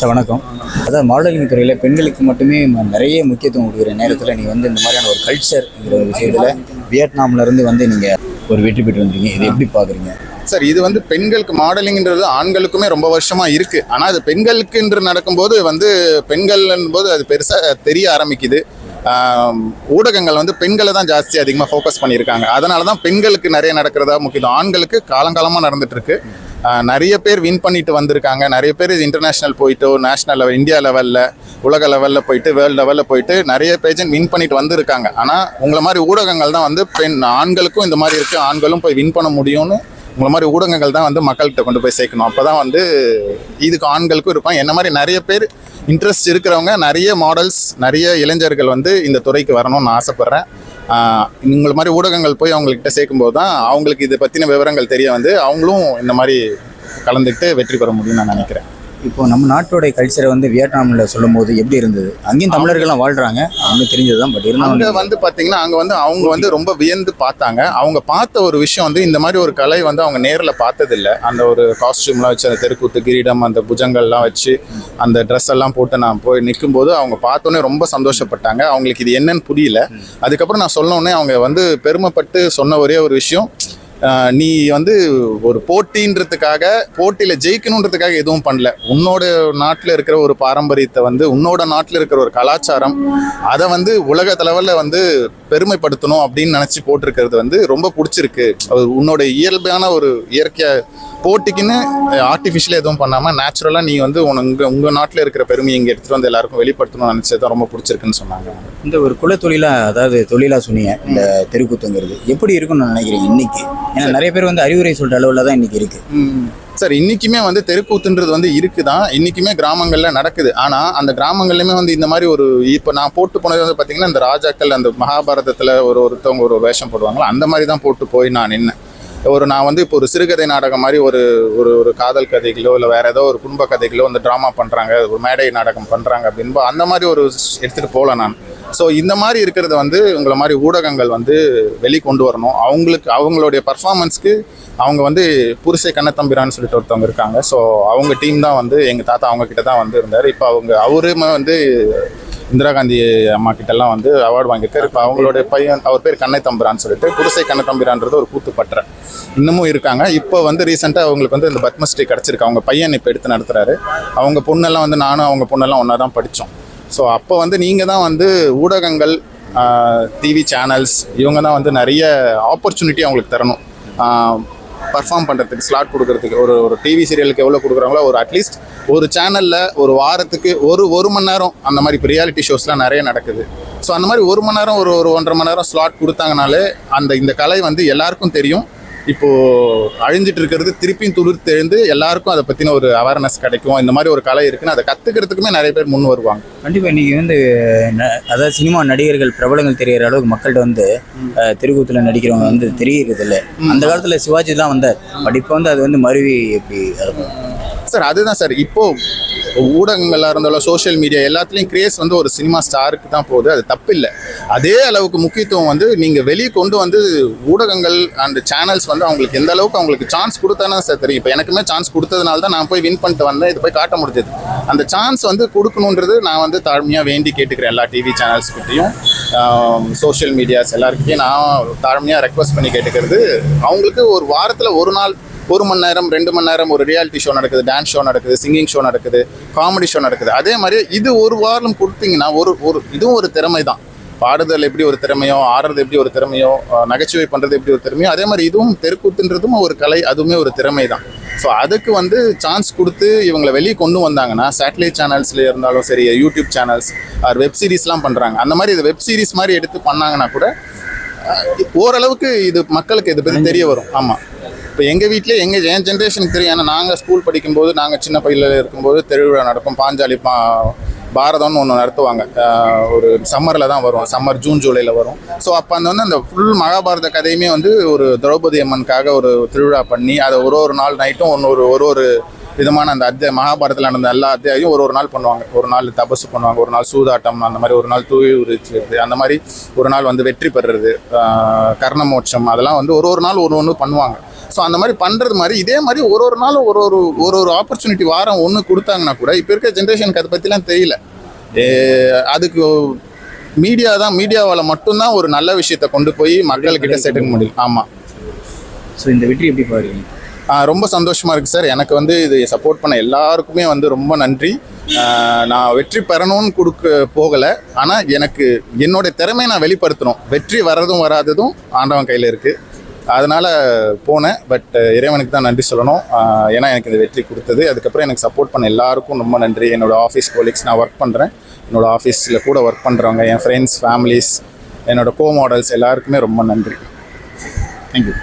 Sir வணக்கம். அதாவது modelling துறையில் பெண்களுக்கு மட்டுமே நிறைய முக்கியத்துவம் கொடுக்குற நேரத்தில் நீங்கள் வந்து இந்த மாதிரியான ஒரு கல்ச்சர்ங்கிற ஒரு விஷயத்தில் வியட்நாம்லேருந்து வந்து நீங்கள் ஒரு வெற்றி பெற்று வந்திருக்கீங்க. இது எப்படி பார்க்குறீங்க? சார் இது வந்து பெண்களுக்கு மாடலிங்ன்றது ஆண்களுக்குமே ரொம்ப வருஷமா இருக்கு. ஆனால் அது பெண்களுக்கு என்று நடக்கும்போது வந்து பெண்கள் போது அது பெருசாக தெரிய ஆரம்பிக்குது. ஊடகங்கள் வந்து பெண்களை தான் ஜாஸ்தி அதிகமாக ஃபோக்கஸ் பண்ணியிருக்காங்க. அதனால தான் பெண்களுக்கு நிறைய நடக்கிறதா முக்கியம் ஆண்களுக்கு காலங்காலமாக நடந்துட்டு இருக்கு. நிறைய பேர் வின் பண்ணிட்டு வந்திருக்காங்க. நிறைய பேர் இன்டர்நேஷ்னல் போயிட்டு நேஷனல் லெவல் இந்தியா லெவலில் உலக லெவலில் போயிட்டு வேர்ல்டு லெவலில் போயிட்டு நிறைய பேஜன் வின் பண்ணிட்டு வந்திருக்காங்க. ஆனால் உங்களை மாதிரி ஊடகங்கள் தான் வந்து பெண் ஆண்களுக்கும் இந்த மாதிரி இருக்குது ஆண்களும் போய் வின் பண்ண முடியும்னு உங்களை மாதிரி ஊடகங்கள் தான் வந்து மக்கள்கிட்ட கொண்டு போய் சேர்க்கணும். அப்போ தான் வந்து இதுக்கு ஆண்களுக்கும் இருப்பாங்க. என்ன மாதிரி நிறைய பேர் இன்ட்ரெஸ்ட் இருக்கிறவங்க நிறைய மாடல்ஸ் நிறைய இளைஞர்கள் வந்து இந்த துறைக்கு வரணும்னு ஆசைப்பட்றேன். உங்களை மாதிரி ஊடகங்கள் போய் அவங்கக்கிட்ட சேர்க்கும்போது தான் அவங்களுக்கு இதை பற்றின விவரங்கள் தெரிய வந்து அவங்களும் இந்த மாதிரி கலந்துக்கிட்டு வெற்றி பெற முடியும்னு நான் நினைக்கிறேன். இப்போ நம்ம நாட்டோடைய கல்ச்சரை வந்து வியட்நாமில் சொல்லும்போது எப்படி இருந்தது? அங்கேயும் தமிழர்கள்லாம் வாழ்கிறாங்க அவங்களுக்கு தெரிஞ்சது தான் பட் இருந்தாலும் வந்து பார்த்தீங்கன்னா அங்கே வந்து அவங்க வந்து ரொம்ப வியந்து பார்த்தாங்க. அவங்க பார்த்த ஒரு விஷயம் வந்து இந்த மாதிரி ஒரு கலை வந்து அவங்க நேரில் பார்த்ததில்ல. அந்த ஒரு காஸ்டியூம்லாம் வச்சு அந்த தெருக்கூத்து கிரீடம் அந்த புஜங்கள்லாம் வச்சு அந்த ட்ரெஸ் எல்லாம் போட்டு நான் போய் நிற்கும்போது அவங்க பார்த்தோன்னே ரொம்ப சந்தோஷப்பட்டாங்க. அவங்களுக்கு இது என்னன்னு புரியல. அதுக்கப்புறம் நான் சொன்னோடனே அவங்க வந்து பெருமைப்பட்டு சொன்ன ஒரே ஒரு விஷயம் நீ வந்து ஒரு போட்டின்றதுக்காக போட்டியில் ஜெயிக்கணுன்றதுக்காக எதுவும் பண்ணல. உன்னோட நாட்டில் இருக்கிற ஒரு பாரம்பரியத்தை வந்து உன்னோட நாட்டில் இருக்கிற ஒரு கலாச்சாரம் அதை வந்து உலக லெவலில் வந்து பெருமைப்படுத்தணும் அப்படின்னு நினச்சி போட்டிருக்கிறது வந்து ரொம்ப பிடிச்சிருக்கு. அது உன்னோட இயல்பான ஒரு இயற்கையாக போட்டிக்குன்னு ஆர்டிஃபிஷியல் எதுவும் பண்ணாமல் நேச்சுரலாக நீ வந்து உங்க உங்கள் நாட்டில் இருக்கிற பெருமையை இங்கே எடுத்துகிட்டு வந்து எல்லாருக்கும் வெளிப்படுத்தணும்னு நினச்சது தான் ரொம்ப பிடிச்சிருக்குன்னு சொன்னாங்க. இந்த ஒரு குலத்தொழிலாக அதாவது தொழிலாக சொன்னீங்க இந்த தெருக்கூத்துங்கிறது எப்படி இருக்கும்னு நினைக்கிறீங்க இன்னைக்கு. ஏன்னா நிறைய பேர் வந்து அறிவுரை சொல்கிற அளவில் தான் இன்னைக்கு இருக்குது சார் இன்னைக்குமே வந்து தெருக்கூத்துன்றது வந்து இருக்குதான் இன்னைக்குமே கிராமங்கள்ல நடக்குது. ஆனா அந்த கிராமங்கள்லயுமே வந்து இந்த மாதிரி ஒரு இப்போ நான் போட்டு போனது வந்து பாத்தீங்கன்னா இந்த ராஜாக்கள் அந்த மகாபாரதத்துல ஒரு ஒருத்தவங்க ஒரு வேஷம் போடுவாங்களா அந்த மாதிரி தான் போட்டு போய் நான் நின்னேன். ஒரு நான் வந்து இப்போ ஒரு சிறுகதை நாடகம் மாதிரி ஒரு ஒரு ஒரு காதல் கதைகளோ இல்லை வேறு ஏதோ ஒரு குடும்ப கதைகளோ வந்து ட்ராமா பண்ணுறாங்க ஒரு மேடை நாடகம் பண்ணுறாங்க அப்படின்போ அந்த மாதிரி ஒரு எடுத்துகிட்டு போகல நான். ஸோ இந்த மாதிரி இருக்கிறத வந்து உங்களை மாதிரி ஊடகங்கள் வந்து வெளிக்கொண்டு வரணும். அவங்களுக்கு அவங்களுடைய பர்ஃபார்மன்ஸ்க்கு அவங்க வந்து புருஷை கண்ணத்தம்பிரான்னு சொல்லிட்டு ஒருத்தவங்க இருக்காங்க. ஸோ அவங்க டீம் தான் வந்து எங்கள் தாத்தா அவங்க கிட்ட தான் வந்து இருந்தார். இப்போ அவங்க அவருமே வந்து இந்திரா காந்தி அம்மா கிட்டலாம் வந்து அவார்டு வாங்கியிருக்காரு. இப்போ அவங்களோட பையன் அவர் பேர் கண்ணை தம்பிரான்னு சொல்லிட்டு குடிசை கண்ணை தம்பிரான்றது ஒரு கூத்து பற்ற இன்னமும் இருக்காங்க. இப்போ வந்து ரீசெண்டாக அவங்களுக்கு வந்து இந்த பத்மஸ்ரீ கிடச்சிருக்கு. அவங்க பையன் இப்போ எடுத்து நடத்துறாரு. அவங்க பொண்ணெல்லாம் வந்து நானும் அவங்க பொண்ணெல்லாம் ஒன்றா தான் படித்தோம் ஸோ அப்போ வந்து நீங்கள் தான் வந்து ஊடகங்கள் டிவி சேனல்ஸ் இவங்க தான் வந்து நிறைய ஆப்பர்ச்சுனிட்டி அவங்களுக்கு தரணும். பர்ஃபார்ம் பண்ணுறதுக்கு ஸ்லாட் கொடுக்கறதுக்கு ஒரு ஒரு டிவி சீரியலுக்கு எவ்வளோ கொடுக்குறாங்களோ ஒரு அட்லீஸ்ட் ஒரு சேனலில் ஒரு வாரத்துக்கு ஒரு ஒரு மணி நேரம் அந்த மாதிரி இப்போ ரியாலிட்டி ஷோஸ்லாம் நிறைய நடக்குது. ஸோ அந்த மாதிரி ஒரு மணி நேரம் ஒரு ஒரு ஒன்றரை மணி நேரம் ஸ்லாட் கொடுத்தாங்கனாலே அந்த இந்த கலை வந்து எல்லாருக்கும் தெரியும். இப்போ அழிஞ்சிட்டு இருக்கிறது திருப்பியும் துளிர்த்து எழுந்து எல்லாருக்கும் அதை பற்றின ஒரு அவேர்னஸ் கிடைக்கும். இந்த மாதிரி ஒரு கலை இருக்குன்னு அதை கற்றுக்கிறதுக்குமே நிறைய பேர் முன் வருவாங்க. கண்டிப்பாக இன்னைக்கு வந்து அதாவது சினிமா நடிகர்கள் பிரபலங்கள் தெரியற அளவுக்கு மக்கள்கிட்ட வந்து தெருக்கூத்துல நடிக்கிறவங்க வந்து தெரியறது இல்லை அந்த காலத்தில் சிவாஜி தான் வந்தார். பட் இப்போ வந்து அது வந்து மருவி எப்படி சார் அதுதான் சார். இப்போ ஊடகங்களாக இருந்தாலும் சோஷியல் மீடியா எல்லாத்துலேயும் கிரேஸ் வந்து ஒரு சினிமா ஸ்டாருக்கு தான் போகுது. அது தப்பு இல்லை. அதே அளவுக்கு முக்கியத்துவம் வந்து நீங்கள் வெளியே கொண்டு வந்து ஊடகங்கள் அண்ட் சேனல்ஸ் வந்து அவங்களுக்கு எந்த அளவுக்கு அவங்களுக்கு சான்ஸ் கொடுத்தானா சார் தெரியும். இப்போ எனக்குமே சான்ஸ் கொடுத்ததுனால தான் நான் போய் வின் பண்ணிட்டு வந்தேன். இது போய் காட்ட முடிஞ்சது. அந்த சான்ஸ் வந்து கொடுக்கணுன்றது நான் வந்து தாழ்மையாக வேண்டி கேட்டுக்கிறேன் எல்லா டிவி சேனல்ஸ்கிட்டையும் சோஷியல் மீடியாஸ் எல்லாருக்கிட்டையும் நான் தாழ்மையாக ரெக்வஸ்ட் பண்ணி கேட்டுக்கிறது. அவங்களுக்கு ஒரு வாரத்தில் ஒரு நாள் ஒரு மணி நேரம் ரெண்டு மணி நேரம் ஒரு ரியாலிட்டி ஷோ நடக்குது டான்ஸ் ஷோ நடக்குது சிங்கிங் ஷோ நடக்குது காமெடி ஷோ நடக்குது. அதே மாதிரி இது ஒரு வாரம் கொடுத்தீங்கன்னா ஒரு ஒரு இதுவும் ஒரு திறமை தான் பாடுதல் எப்படி ஒரு திறமையோ ஆடுறது எப்படி ஒரு திறமையோ நகைச்சுவை பண்ணுறது எப்படி ஒரு திறமையோ அதே மாதிரி இதுவும் தெருக்கூத்துன்றதும் ஒரு கலை அதுவுமே ஒரு திறமை தான் ஸோ அதுக்கு வந்து சான்ஸ் கொடுத்து இவங்களை வெளியே கொண்டு வந்தாங்கன்னா சேட்டலைட் சேனல்ஸ்ல இருந்தாலும் சரி யூடியூப் சேனல்ஸ் ஆர் வெப் சீரிஸ்லாம் பண்ணுறாங்க அந்த மாதிரி இது வெப் சீரிஸ் மாதிரி எடுத்து பண்ணாங்கன்னா கூட ஓரளவுக்கு இது மக்களுக்கு இதை பற்றி தெரிய வரும். ஆமாம் இப்போ எங்கள் வீட்டிலே எங்கள் என் ஜென்ரேஷனுக்கு தெரியும். ஏன்னா நாங்கள் ஸ்கூல் படிக்கும்போது நாங்கள் சின்ன பையில இருக்கும்போது திருவிழா நடக்கும். பாஞ்சாலி பா பாரதம்னு ஒன்று நடத்துவாங்க. ஒரு சம்மரில் தான் வரும். சம்மர் ஜூன் ஜூலையில் வரும். ஸோ அப்போ அந்த வந்து அந்த ஃபுல் மகாபாரத கதையுமே வந்து ஒரு திரௌபதி அம்மனுக்காக ஒரு திருவிழா பண்ணி அதை ஒரு ஒரு நாள் நைட்டும் ஒன்று ஒரு ஒரு ஒரு விதமான அந்த அத்தியாய மகாபாரதத்தில் நடந்த எல்லா அத்தியாயும் ஒரு ஒரு நாள் பண்ணுவாங்க. ஒரு நாள் தபசு பண்ணுவாங்க ஒரு நாள் சூதாட்டம் அந்த மாதிரி ஒரு நாள் தூய் உரிச்சுறது அந்த மாதிரி ஒரு நாள் வந்து வெற்றி பெறுறது. கர்ணமோட்சம் அதெல்லாம் வந்து ஒரு ஒரு நாள் ஒரு ஒன்று பண்ணுவாங்க. ஸோ அந்த மாதிரி பண்ணுறது மாதிரி இதே மாதிரி ஒரு ஒரு நாளும் ஒரு ஒரு ஒரு ஒரு ஆப்பர்ச்சுனிட்டி வாரம் ஒன்று கொடுத்தாங்கன்னா கூட இப்போ இருக்க ஜென்ரேஷனுக்கு அதை பற்றிலாம் தெரியல. அதுக்கு மீடியா தான் மீடியாவால் மட்டும்தான் ஒரு நல்ல விஷயத்தை கொண்டு போய் மக்கள்கிட்ட சேர்த்துக்க முடியும். ஆமாம் ஸோ இந்த வெற்றி எப்படி பாருங்க ஆ, ரொம்ப சந்தோஷமாக இருக்குது சார். எனக்கு வந்து இது சப்போர்ட் பண்ண எல்லாருக்குமே வந்து ரொம்ப நன்றி. நான் வெற்றி பெறணும்னு கொடுக்க போகலை. ஆனால் எனக்கு என்னோட திறமையை நான் வெளிப்படுத்தணும். வெற்றி வர்றதும் வராததும் ஆண்டவன் கையில் இருக்குது அதனால் போனேன். பட் இறைவனுக்கு தான் நன்றி சொல்லணும். ஏன்னா எனக்கு இந்த வெற்றி கொடுத்தது. அதுக்கப்புறம் எனக்கு சப்போர்ட் பண்ண எல்லாருக்கும் ரொம்ப நன்றி. என்னோடய ஆஃபீஸ் கோலிக்ஸ் நான் ஒர்க் பண்ணுறேன் என்னோட ஆஃபீஸில் கூட ஒர்க் பண்ணுறவங்க என் ஃப்ரெண்ட்ஸ் ஃபேமிலிஸ் என்னோட கோ மாடல்ஸ் எல்லாருக்குமே ரொம்ப நன்றி. தேங்க்யூ